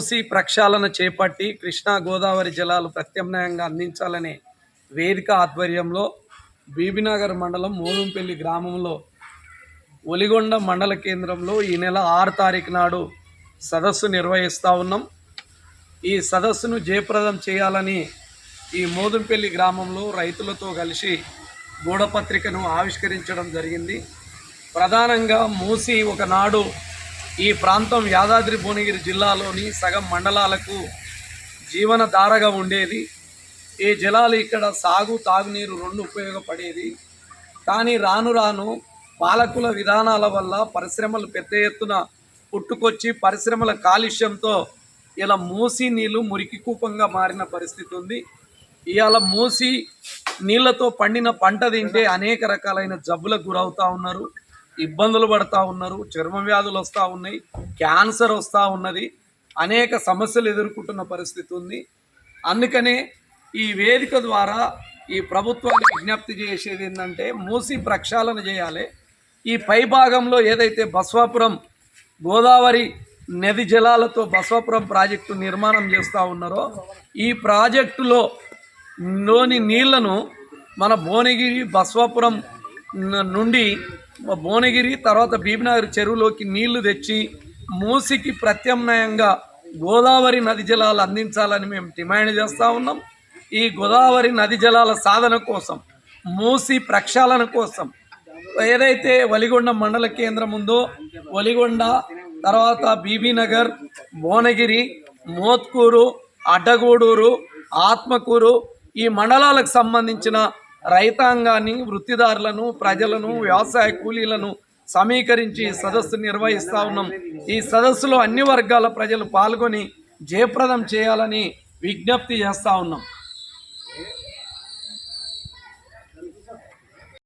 మూసి ప్రక్షాళన చేపట్టి కృష్ణా గోదావరి జలాలు ప్రత్యామ్నాయంగా అందించాలనే వేదిక ఆధ్వర్యంలో బీబీనగర్ మండలం మోదంపల్లి గ్రామంలో ఒలిగొండ మండల కేంద్రంలో ఈ నెల ఆరు తారీఖు నాడు సదస్సు నిర్వహిస్తూ ఉన్నాం. ఈ సదస్సును జయప్రదం చేయాలని ఈ మోదంపల్లి గ్రామంలో రైతులతో కలిసి గూడపత్రికను ఆవిష్కరించడం జరిగింది. ప్రధానంగా మూసి ఒకనాడు ఈ ప్రాంతం యాదాద్రి భువనగిరి జిల్లాలోని సగం మండలాలకు జీవనధారగా ఉండేది. ఈ జలాలు ఇక్కడ సాగు తాగునీరు రెండు ఉపయోగపడేది. కానీ రాను రాను పాలకుల విధానాల వల్ల పరిశ్రమలు పెద్ద ఎత్తున పుట్టుకొచ్చి పరిశ్రమల కాలుష్యంతో ఇలా మూసి నీళ్ళు మురికి కూపంగా మారిన పరిస్థితి ఉంది. ఇవాళ మూసి నీళ్ళతో పండిన పంట తింటే అనేక రకాలైన జబ్బులకు గురవుతా ఉన్నారు. ఇబ్బందులు పడతా ఉన్నారు చర్మ వ్యాధులు వస్తూ ఉన్నాయి క్యాన్సర్ వస్తూ ఉన్నది అనేక సమస్యలు ఎదుర్కొంటున్న పరిస్థితి ఉంది. అందుకనే ఈ వేదిక ద్వారా ఈ ప్రభుత్వాన్ని విజ్ఞప్తి చేసేది ఏంటంటే మూసి ప్రక్షాళన చేయాలి. ఈ పై భాగంలో ఏదైతే బస్వాపురం గోదావరి నది జలాలతో బస్వాపురం ప్రాజెక్టు నిర్మాణం చేస్తూ ఉన్నారో ఈ ప్రాజెక్టులో లోని నీళ్ళను మన భువనగిరి బస్వాపురం నుండి భువనగిరి తర్వాత భీమనగర్ చెరువులోకి నీళ్ళు తెచ్చి మూసికి ప్రత్యామ్నాయంగా గోదావరి నది జలాలు అందించాలని మేము డిమాండ్ చేస్తూ ఉన్నాం. ఈ గోదావరి నది జలాల సాధన కోసం మూసి ప్రక్షాళన కోసం ఏదైతే వలిగొండ మండల కేంద్రం ఉందో వలిగొండ తర్వాత బీబీనగర్ భువనగిరి మోత్కూరు అడ్డగూడూరు ఆత్మకూరు ఈ మండలాలకు సంబంధించిన రైతాంగాన్ని వృత్తిదారులను ప్రజలను వ్యవసాయ కూలీలను సమీకరించి సదస్సు నిర్వహిస్తా ఉన్నాం. ఈ సదస్సులో అన్ని వర్గాల ప్రజలు పాల్గొని జయప్రదం చేయాలని విజ్ఞప్తి చేస్తా ఉన్నాం.